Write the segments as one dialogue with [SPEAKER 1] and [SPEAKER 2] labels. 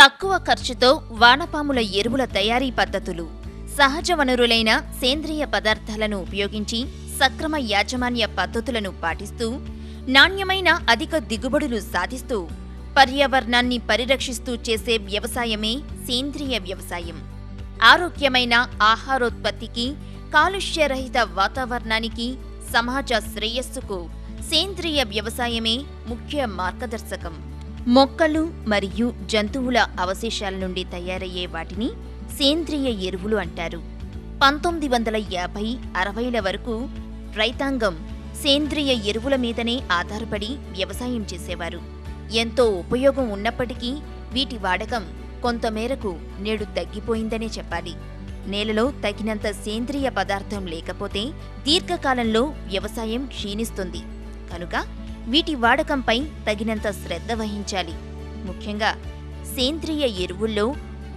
[SPEAKER 1] తక్కువ ఖర్చుతో వానపాముల ఎరువుల తయారీ పద్ధతులు సహజ వనరులైన సేంద్రియ పదార్థాలను ఉపయోగించి సక్రమ యాజమాన్య పద్ధతులను పాటిస్తూ నాణ్యమైన అధిక దిగుబడులు సాధిస్తూ పర్యావరణాన్ని పరిరక్షిస్తూ చేసే వ్యవసాయమే సేంద్రియ వ్యవసాయం. ఆరోగ్యమైన ఆహారోత్పత్తికి కాలుష్యరహిత వాతావరణానికి సమాజ శ్రేయస్సుకు సేంద్రియ వ్యవసాయమే ముఖ్య మార్గదర్శకం. మొక్కలు మరియు జంతువుల అవశేషాల నుండి తయారయ్యే వాటిని సేంద్రియ ఎరువులు అంటారు. పంతొమ్మిది వందల యాభై అరవైల వరకు రైతాంగం సేంద్రియ ఎరువుల మీదనే ఆధారపడి వ్యవసాయం చేసేవారు. ఎంతో ఉపయోగం ఉన్నప్పటికీ వీటి వాడకం కొంతమేరకు నేడు తగ్గిపోయిందనే చెప్పాలి. నేలలో తగినంత సేంద్రియ పదార్థం లేకపోతే దీర్ఘకాలంలో వ్యవసాయం క్షీణిస్తుంది. కనుక వీటి వాడకంపై తగినంత శ్రద్ధ వహించాలి. ముఖ్యంగా సేంద్రియ ఎరువుల్లో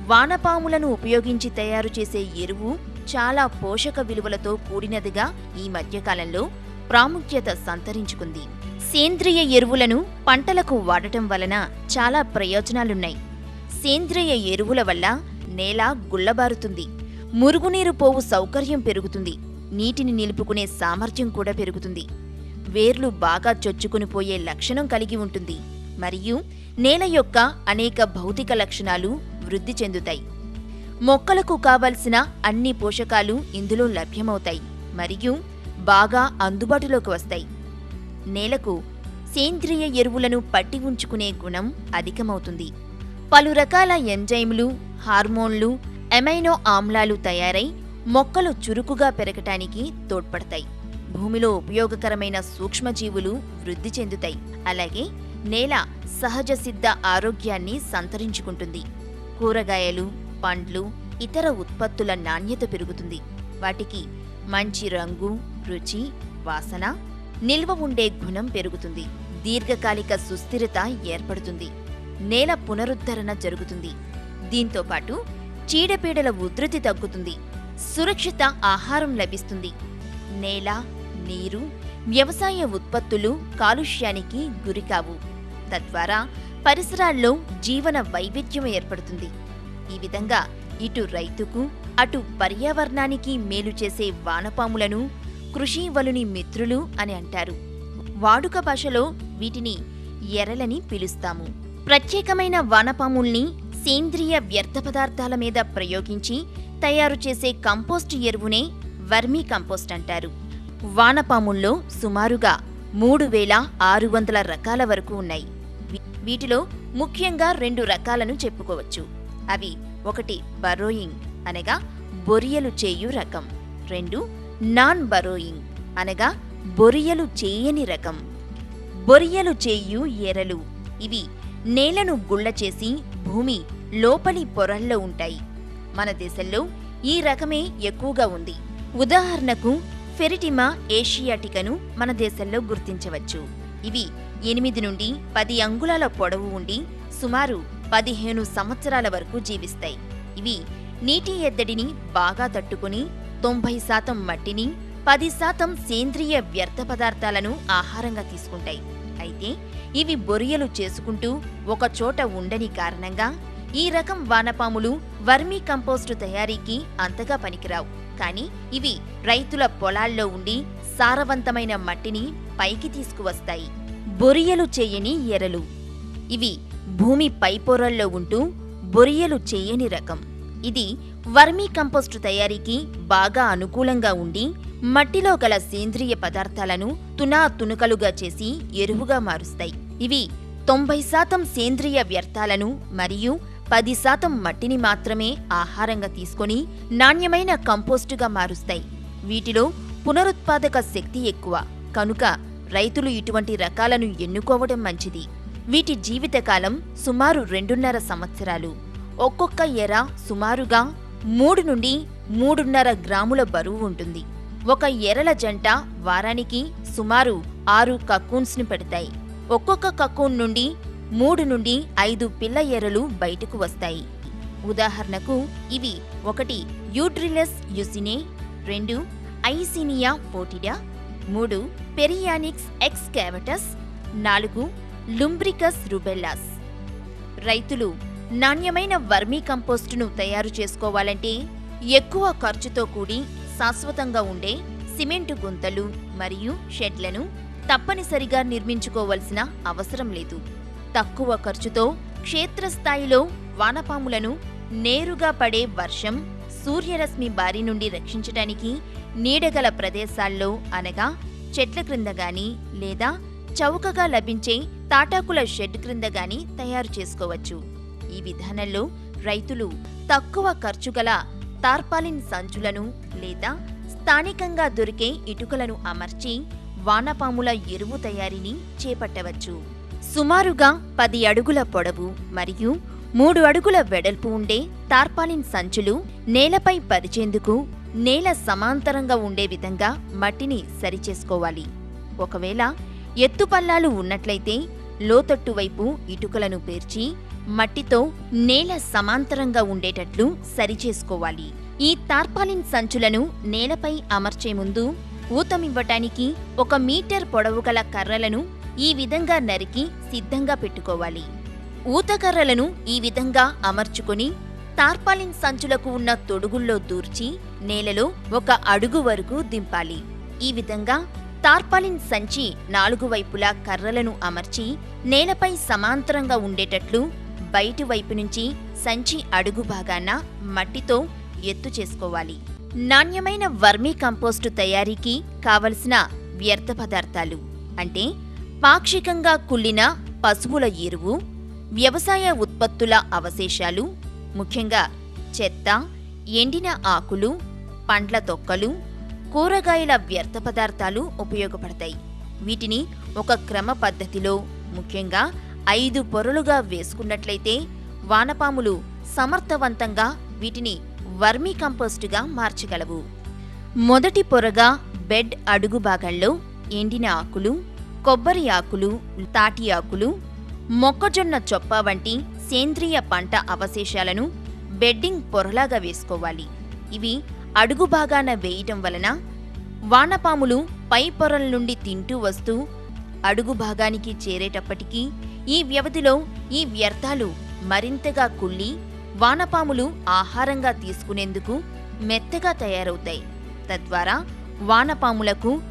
[SPEAKER 1] వానపాములను ఉపయోగించి తయారు చేసే ఎరువు చాలా పోషక విలువలతో కూడినదిగా ఈ మధ్యకాలంలో ప్రాముఖ్యత సంతరించుకుంది. సేంద్రియ ఎరువులను పంటలకు వాడటం వలన చాలా ప్రయోజనాలున్నాయి. సేంద్రియ ఎరువుల వల్ల నేల గుల్లబారుతుంది. మురుగునీరు పోవు సౌకర్యం పెరుగుతుంది. నీటిని నిలుపుకునే సామర్థ్యం కూడా పెరుగుతుంది. వేర్లు బాగా చొచ్చుకుని పోయే లక్షణం కలిగి ఉంటుంది. మరియు నేల యొక్క అనేక భౌతిక లక్షణాలు వృద్ధి చెందుతాయి. మొక్కలకు కావలసిన అన్ని పోషకాలు ఇందులో లభ్యమవుతాయి. మరియు బాగా అందుబాటులోకి వస్తాయి. నేలకు సేంద్రియ ఎరువులను పట్టి ఉంచుకునే గుణం అధికమవుతుంది. పలు రకాల ఎంజైములు హార్మోన్లు ఎమైనో ఆమ్లాలు తయారై మొక్కలు చురుకుగా పెరగటానికి తోడ్పడతాయి. భూమిలో ఉపయోగకరమైన సూక్ష్మజీవులు వృద్ధి చెందుతాయి. అలాగే నేల సహజ సిద్ధ ఆరోగ్యాన్ని సంతరించుకుంటుంది. కూరగాయలు పండ్లు ఇతర ఉత్పత్తుల నాణ్యత పెరుగుతుంది. వాటికి మంచి రంగు రుచి వాసన నిల్వ ఉండే గుణం పెరుగుతుంది. దీర్ఘకాలిక సుస్థిరత ఏర్పడుతుంది. నేల పునరుద్ధరణ జరుగుతుంది. దీంతో పాటు చీడపీడల ఉధృతి తగ్గుతుంది. సురక్షిత ఆహారం లభిస్తుంది. నేల నీరు వ్యవసాయ ఉత్పత్తులు కాలుష్యానికి గురికావు. తద్వారా పరిసరాల్లో జీవన వైవిధ్యం ఏర్పడుతుంది. ఈ విధంగా ఇటు రైతుకు అటు పర్యావరణానికి మేలు చేసే వానపాములను కృషి వలుని మిత్రులు అని అంటారు. వాడుక భాషలో వీటిని ఎరలని పిలుస్తాము. ప్రత్యేకమైన వానపాముల్ని సేంద్రియ వ్యర్థ పదార్థాల మీద ప్రయోగించి తయారు చేసే కంపోస్ట్ ఎరువునే వర్మీ కంపోస్ట్ అంటారు. వానపాముల్లో సుమారుగా మూడు వేల ఆరు వందల రకాల వరకు ఉన్నాయి. వీటిలో ముఖ్యంగా రెండు రకాలను చెప్పుకోవచ్చు. అవి ఒకటి బరోయింగ్ అనగా బొరియలు చేయు రకం. రెండు నాన్ బరోయింగ్ అనగా బొరియలు చేయని రకం. బొరియలు చేయు ఎరలు ఇవి నేలను గుళ్ళ చేసి భూమి లోపలి పొరల్లో ఉంటాయి. మన దేశంలో ఈ రకమే ఎక్కువగా ఉంది. ఉదాహరణకు ఫెరిటిమా ఏషియాటికను మన దేశంలో గుర్తించవచ్చు. ఇవి ఎనిమిది నుండి పది అంగుళాల పొడవు ఉండి సుమారు పదిహేను సంవత్సరాల వరకు జీవిస్తాయి. ఇవి నీటి ఎద్దడిని బాగా తట్టుకుని తొంభై శాతం మట్టిని పది శాతం సేంద్రియ వ్యర్థ పదార్థాలను ఆహారంగా తీసుకుంటాయి. అయితే ఇవి బొరియలు చేసుకుంటూ ఒకచోట ఉండని కారణంగా ఈ రకం వానపాములు వర్మీ కంపోస్టు తయారీకి అంతగా పనికిరావు. కానీ ఇవి రైతుల పొలాల్లో ఉండి సారవంతమైన మట్టిని పైకి తీసుకువస్తాయి. బొరియలు చేయని ఎరలు. ఇవి భూమి పైపొరల్లో ఉంటూ బొరియలు చేయని రకం. ఇది వర్మీ కంపోస్టు తయారీకి బాగా అనుకూలంగా ఉండి మట్టిలో గల సేంద్రియ పదార్థాలను తునా తునుకలుగా చేసి ఎరువుగా మారుస్తాయి. ఇవి తొంభై శాతం సేంద్రియ వ్యర్థాలను మరియు పది శాతం మట్టిని మాత్రమే ఆహారంగా తీసుకొని నాణ్యమైన కంపోస్టుగా మారుస్తాయి. వీటిలో పునరుత్పాదక శక్తి ఎక్కువ. కనుక రైతులు ఇటువంటి రకాలను ఎన్నుకోవడం మంచిది. వీటి జీవితకాలం సుమారు రెండున్నర సంవత్సరాలు. ఒక్కొక్క ఎర సుమారుగా మూడు నుండి మూడున్నర గ్రాముల బరువు ఉంటుంది. ఒక ఎరల జంట వారానికి సుమారు ఆరు కక్కూన్స్ని పెడతాయి. ఒక్కొక్క కక్కూన్ నుండి మూడు నుండి ఐదు పిల్ల ఎరలు బయటకు వస్తాయి. ఉదాహరణకు ఇవి ఒకటి యూట్రిలస్ యుసినే రెండు ఐసినియా పోటిడా మూడు పెరియానిక్స్ ఎక్స్కావటస్ నాలుగు లుంబ్రికస్ రుబెల్లాస్. రైతులు నాణ్యమైన వర్మీ కంపోస్టును తయారు చేసుకోవాలంటే ఎక్కువ ఖర్చుతో కూడి శాశ్వతంగా ఉండే సిమెంటు గుంతలు మరియు షెడ్లను తప్పనిసరిగా నిర్మించుకోవలసిన అవసరం లేదు. తక్కువ ఖర్చుతో క్షేత్రస్థాయిలో వానపాములను నేరుగా పడే వర్షం సూర్యరశ్మి బారి నుండి రక్షించటానికి నీడగల ప్రదేశాల్లో అనగా చెట్ల క్రింద గాని లేదా చౌకగా లభించే తాటాకుల షెడ్ క్రింద గాని తయారు చేసుకోవచ్చు. ఈ విధానంలో రైతులు తక్కువ ఖర్చుగల తార్పాలిన్ సంచులను లేదా స్థానికంగా దొరికే ఇటుకలను అమర్చి వానపాముల ఎరువు తయారీని చేపట్టవచ్చు. సుమారుగా పది అడుగుల పొడవు మరియు మూడు అడుగుల వెడల్పు ఉండే తార్పాలిన్ సంచులు నేలపై పరిచేందుకు నేల సమాంతరంగా ఉండే విధంగా మట్టిని సరిచేసుకోవాలి. ఒకవేళ ఎత్తుపల్లాలు ఉన్నట్లయితే లోతట్టు వైపు ఇటుకలను పేర్చి మట్టితో నేల సమాంతరంగా ఉండేటట్లు సరిచేసుకోవాలి. ఈ తార్పాలిన్ సంచులను నేలపై అమర్చే ముందు ఊతమివ్వటానికి ఒక మీటర్ పొడవు గల కర్రలను ఈ విధంగా నరికి సిద్ధంగా పెట్టుకోవాలి. ఊతకర్రలను ఈ విధంగా అమర్చుకొని తార్పాలిన్ సంచులకు ఉన్న తొడుగుల్లో దూర్చి నేలలో ఒక అడుగు వరకు దింపాలి. ఈ విధంగా తార్పాలిన్ సంచి నాలుగు వైపులా కర్రలను అమర్చి నేలపై సమాంతరంగా ఉండేటట్లు బయటి వైపు నుంచి సంచి అడుగు భాగాన మట్టితో ఎత్తు చేసుకోవాలి. నాణ్యమైన వర్మీ కంపోస్టు తయారీకి కావలసిన వ్యర్థ పదార్థాలు అంటే పాక్షికంగా కుళ్ళిన పశువుల ఎరువు వ్యవసాయ ఉత్పత్తుల అవశేషాలు ముఖ్యంగా చెత్త ఎండిన ఆకులు పండ్ల తొక్కలు కూరగాయల వ్యర్థ పదార్థాలు ఉపయోగపడతాయి. వీటిని ఒక క్రమ పద్ధతిలో ముఖ్యంగా ఐదు పొరలుగా వేసుకున్నట్లయితే వానపాములు సమర్థవంతంగా వీటిని వర్మీ కంపోస్టుగా మార్చగలవు. మొదటి పొరగా బెడ్ అడుగు భాగంలో ఎండిన ఆకులు కొబ్బరి ఆకులు తాటి ఆకులు మొక్కజొన్న చొప్ప వంటి సేంద్రియ పంట అవశేషాలను బెడ్డింగ్ పొరలాగా వేసుకోవాలి. ఇవి అడుగు భాగాన వేయటం వలన వానపాములు పై పొరల నుండి తింటూ వస్తూ అడుగు భాగానికి చేరేటప్పటికీ ఈ వ్యవధిలో ఈ వ్యర్థాలు మరింతగా కుళ్ళి వానపాములు ఆహారంగా తీసుకునేందుకు మెత్తగా తయారవుతాయి. తద్వారా వానపాములకు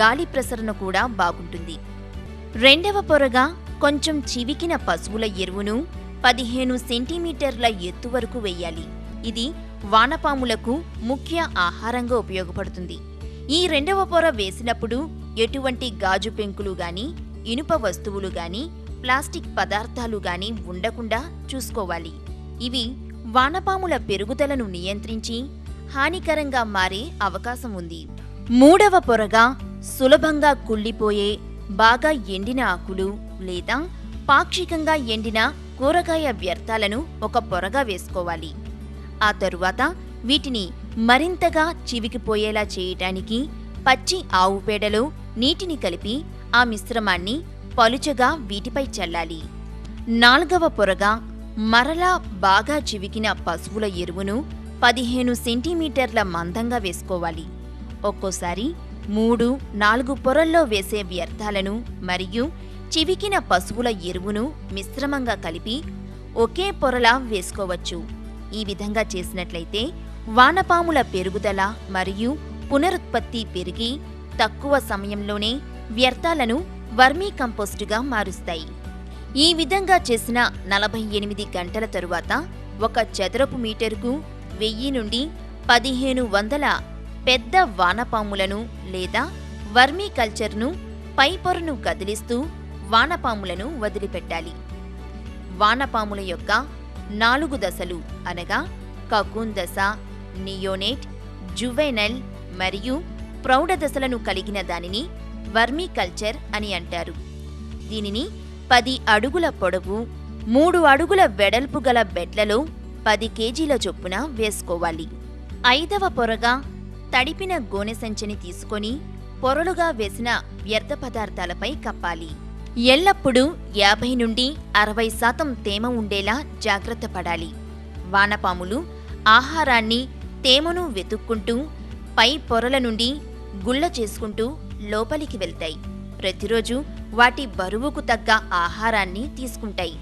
[SPEAKER 1] గాలి ప్రసరణ కూడా బాగుంటుంది. రెండవ పొరగా కొంచెం చివికిన పశువుల ఎరువును పదిహేను సెంటీమీటర్ల ఎత్తు వరకు వెయ్యాలి ఇది వానపాములకు ముఖ్య ఆహారంగా ఉపయోగపడుతుంది. ఈ రెండవ పొర వేసినప్పుడు ఎటువంటి గాజు పెంకులు గాని ఇనుప వస్తువులు గాని ప్లాస్టిక్ పదార్థాలు గాని ఉండకుండా చూసుకోవాలి. ఇవి వానపాముల పెరుగుదలను నియంత్రించి హానికరంగా మారే అవకాశం ఉంది. మూడవ పొరగా సులభంగా కుళ్ళిపోయే బాగా ఎండిన ఆకులు లేదా పాక్షికంగా ఎండిన కూరగాయ వ్యర్థాలను ఒక పొరగా వేసుకోవాలి. ఆ తరువాత వీటిని మరింతగా చివికిపోయేలా చేయటానికి పచ్చి ఆవు పేడలో నీటిని కలిపి ఆ మిశ్రమాన్ని పలుచగా వీటిపై చల్లాలి. నాల్గవ పొరగా మరలా బాగా చివికిన పశువుల ఎరువును పదిహేను సెంటీమీటర్ల మందంగా వేసుకోవాలి. ఒక్కోసారి మూడు నాలుగు పొరల్లో వేసే వ్యర్థాలను మరియు చివికిన పశువుల ఎరువును మిశ్రమంగా కలిపి ఒకే పొరలా వేసుకోవచ్చు. ఈ విధంగా చేసినట్లయితే వానపాముల పెరుగుదల మరియు పునరుత్పత్తి పెరిగి తక్కువ సమయంలోనే వ్యర్థాలను వర్మీ కంపోస్టుగా మారుస్తాయి. ఈ విధంగా చేసిన నలభై ఎనిమిది గంటల తరువాత ఒక చదరపు మీటరుకు వెయ్యి నుండి పదిహేను వందల పెద్ద వానపాములను లేదా వర్మీకల్చర్ను పైపొరను పై పొరను కదిలిస్తూ వానపాములను వదిలిపెట్టాలి. వానపాముల యొక్క నాలుగు దశలు అనగా కకూన్ దశ నియోనేట్ జువెనల్ మరియు ప్రౌఢ దశలను కలిగిన దానిని వర్మీకల్చర్ అని అంటారు. దీనిని పది అడుగుల పొడవు మూడు అడుగుల వెడల్పు గల బెడ్లలో పది కేజీల చొప్పున వేసుకోవాలి. ఐదవ పొరగా తడిపిన గోనె సంచిని తీసుకొని పొరలుగా వేసిన వ్యర్థ పదార్థాలపై కప్పాలి. ఎల్లప్పుడూ యాభై నుండి అరవై శాతం తేమ ఉండేలా జాగ్రత్త పడాలి. వానపాములు ఆహారాన్ని తేమను వెతుక్కుంటూ పై పొరల నుండి గుళ్ళ చేసుకుంటూ లోపలికి వెళ్తాయి. ప్రతిరోజు వాటి బరువుకు తగ్గ ఆహారాన్ని తీసుకుంటాయి.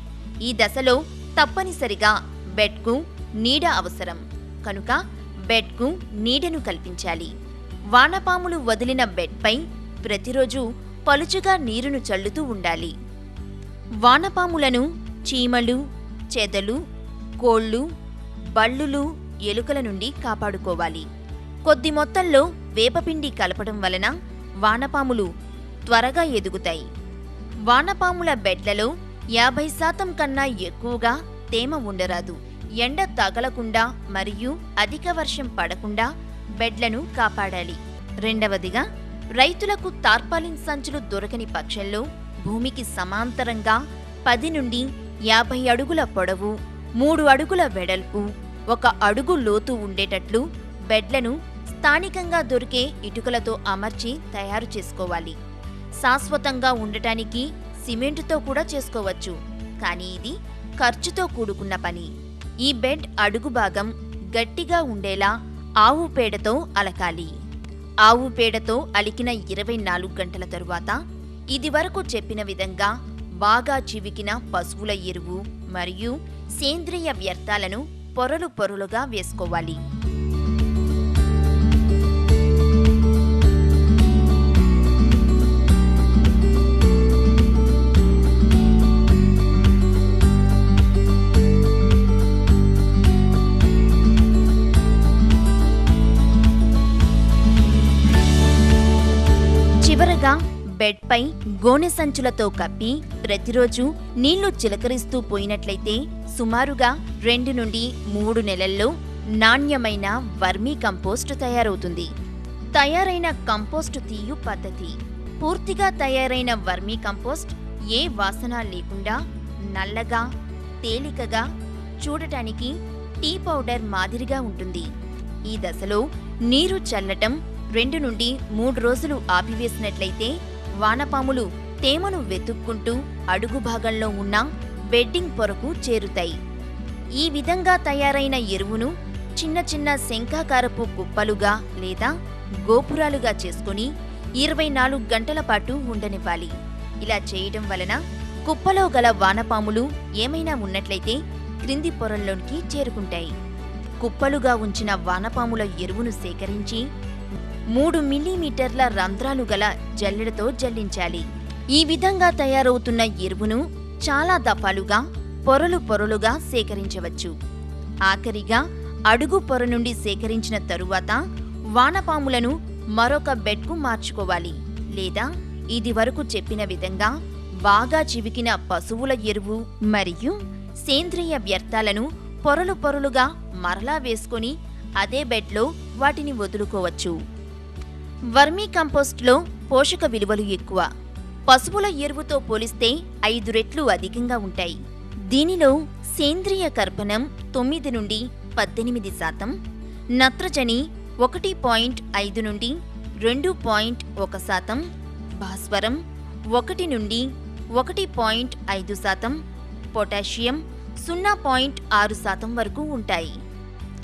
[SPEAKER 1] ఈ దశలో తప్పనిసరిగా బెడ్కు నీడ అవసరం. కనుక బెడ్కు నీడను కల్పించాలి. వానపాములు వదిలిన బెడ్పై ప్రతిరోజు పలుచగా నీరును చల్లుతూ ఉండాలి. వానపాములను చీమలు చెదలు కోళ్ళు బళ్ళులు ఎలుకల నుండి కాపాడుకోవాలి. కొద్ది మొత్తంలో వేపపిండి కలపడం వలన వానపాములు త్వరగా ఎదుగుతాయి. వానపాముల బెడ్లలో యాభై శాతం కన్నా ఎక్కువగా తేమ ఉండరాదు. ఎండ తగలకుండా మరియు అధిక వర్షం పడకుండా బెడ్లను కాపాడాలి. రెండవదిగా రైతులకు తార్పాలిన్ సంచులు దొరకని పక్షంలో భూమికి సమాంతరంగా పది నుండి యాభై అడుగుల పొడవు మూడు అడుగుల వెడల్పు ఒక అడుగు లోతు ఉండేటట్లు బెడ్లను స్థానికంగా దొరికే ఇటుకలతో అమర్చి తయారు చేసుకోవాలి. శాశ్వతంగా ఉండటానికి సిమెంటుతో కూడా చేసుకోవచ్చు. కానీ ఇది ఖర్చుతో కూడుకున్న పని. ఈ బెడ్ అడుగు భాగం గట్టిగా ఉండేలా ఆవు పేడతో అలకాలి. ఆవు పేడతో అలికిన ఇరవై నాలుగు గంటల తరువాత ఇదివరకు చెప్పిన విధంగా బాగా చివికిన పశువుల ఎరువు మరియు సేంద్రియ వ్యర్థాలను పొరలు పొరలుగా వేసుకోవాలి. బెడ్పై గోనె సంచులతో కప్పి ప్రతిరోజు నీళ్ళు చిలకరిస్తూ పోయినట్లయితే సుమారుగా రెండు నుండి మూడు నెలల్లో నాణ్యమైన వర్మీ కంపోస్ట్ తయారవుతుంది. తయారైన కంపోస్ట్ తీయు పద్ధతి. పూర్తిగా తయారైన వర్మీ కంపోస్ట్ ఏ వాసన లేకుండా నల్లగా తేలికగా చూడటానికి టీ పౌడర్ మాదిరిగా ఉంటుంది. ఈ దశలో నీరు చల్లటం రెండు నుండి మూడు రోజులు ఆపివేసినట్లయితే వానపాములు తేమను వెతుక్కుంటూ అడుగు భాగంలో ఉన్న బెడ్డింగ్ పొరకు చేరుతాయి. ఈ విధంగా తయారైన ఎరువును చిన్న చిన్న శంఖాకారపు కుప్పలుగా లేదా గోపురాలుగా చేసుకుని ఇరవై నాలుగు గంటల పాటు ఉండనివ్వాలి. ఇలా చేయడం వలన కుప్పలో గల వానపాములు ఏమైనా ఉన్నట్లయితే క్రింది పొరల్లోనికి చేరుకుంటాయి. కుప్పలుగా ఉంచిన వానపాముల ఎరువును సేకరించి మూడు మిల్లీమీటర్ల రంధ్రాలు గల జల్లెడతో జల్లించాలి. ఈ విధంగా తయారవుతున్న ఎరువును చాలా దఫాలుగా పొరలు పొరలుగా సేకరించవచ్చు. ఆఖరిగా అడుగు పొర నుండి సేకరించిన తరువాత వానపాములను మరొక బెడ్కు మార్చుకోవాలి. లేదా ఇది వరకు చెప్పిన విధంగా బాగా చివికిన పశువుల ఎరువు మరియు సేంద్రియ వ్యర్థాలను పొరలు పొరలుగా మరలా వేసుకొని అదే బెడ్లో వాటిని వదులుకోవచ్చు. వర్మీ కంపోస్ట్లో పోషక విలువలు ఎక్కువ. పశువుల ఎరువుతో పోలిస్తే ఐదు రెట్లు అధికంగా ఉంటాయి. దీనిలో సేంద్రియ కర్పణం తొమ్మిది నుండి పద్దెనిమిది శాతం నత్రజని ఒకటి పాయింట్ ఐదు నుండి రెండు పాయింట్ ఒక శాతం భాస్వరం ఒకటి నుండి ఒకటి పాయింట్ ఐదు శాతం పొటాషియం సున్నా పాయింట్ ఆరు శాతం వరకు ఉంటాయి.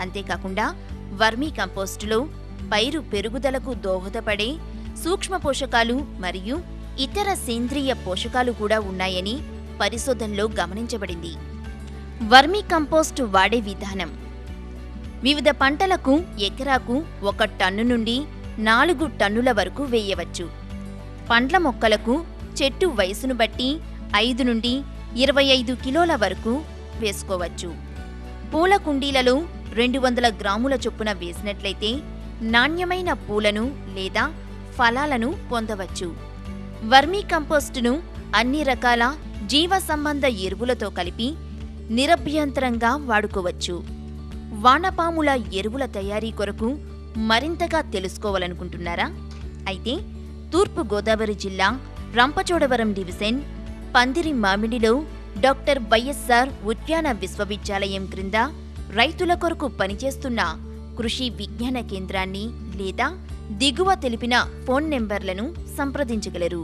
[SPEAKER 1] అంతేకాకుండా వర్మీ కంపోస్టులో పైరు పెరుగుదలకు దోహదపడే సూక్ష్మ పోషకాలు మరియు ఇతర సేంద్రియ పోషకాలు కూడా ఉన్నాయని పరిశోధనలో గమనించబడింది. వర్మీ కంపోస్ట్ వాడే విధానం. వివిధ పంటలకు ఎకరాకు ఒక టన్ను నుండి నాలుగు టన్నుల వరకు వేయవచ్చు. పండ్ల మొక్కలకు చెట్టు వయసును బట్టి ఐదు నుండి ఇరవై ఐదు కిలోల వరకు వేసుకోవచ్చు. పూల కుండీలలో రెండు వందల గ్రాముల చొప్పున వేసినట్లయితే నాణ్యమైన పూలను లేదా ఫలాలను పొందవచ్చు. వర్మీ కంపోస్టును అన్ని రకాల జీవ సంబంధ ఎరువులతో కలిపి నిరభ్యంతరంగా వాడుకోవచ్చు. వానపాముల ఎరువుల తయారీ కొరకు మరింతగా తెలుసుకోవాలనుకుంటున్నారా? అయితే తూర్పు గోదావరి జిల్లా రంపచోడవరం డివిజన్ పందిరి మామిడిలో డాక్టర్ వైఎస్ఆర్ ఉద్యాన విశ్వవిద్యాలయం క్రింద రైతుల కొరకు పనిచేస్తున్న కృషి విజ్ఞాన కేంద్రాన్ని లేదా దిగువ తెలిపిన ఫోన్ నెంబర్లను సంప్రదించగలరు.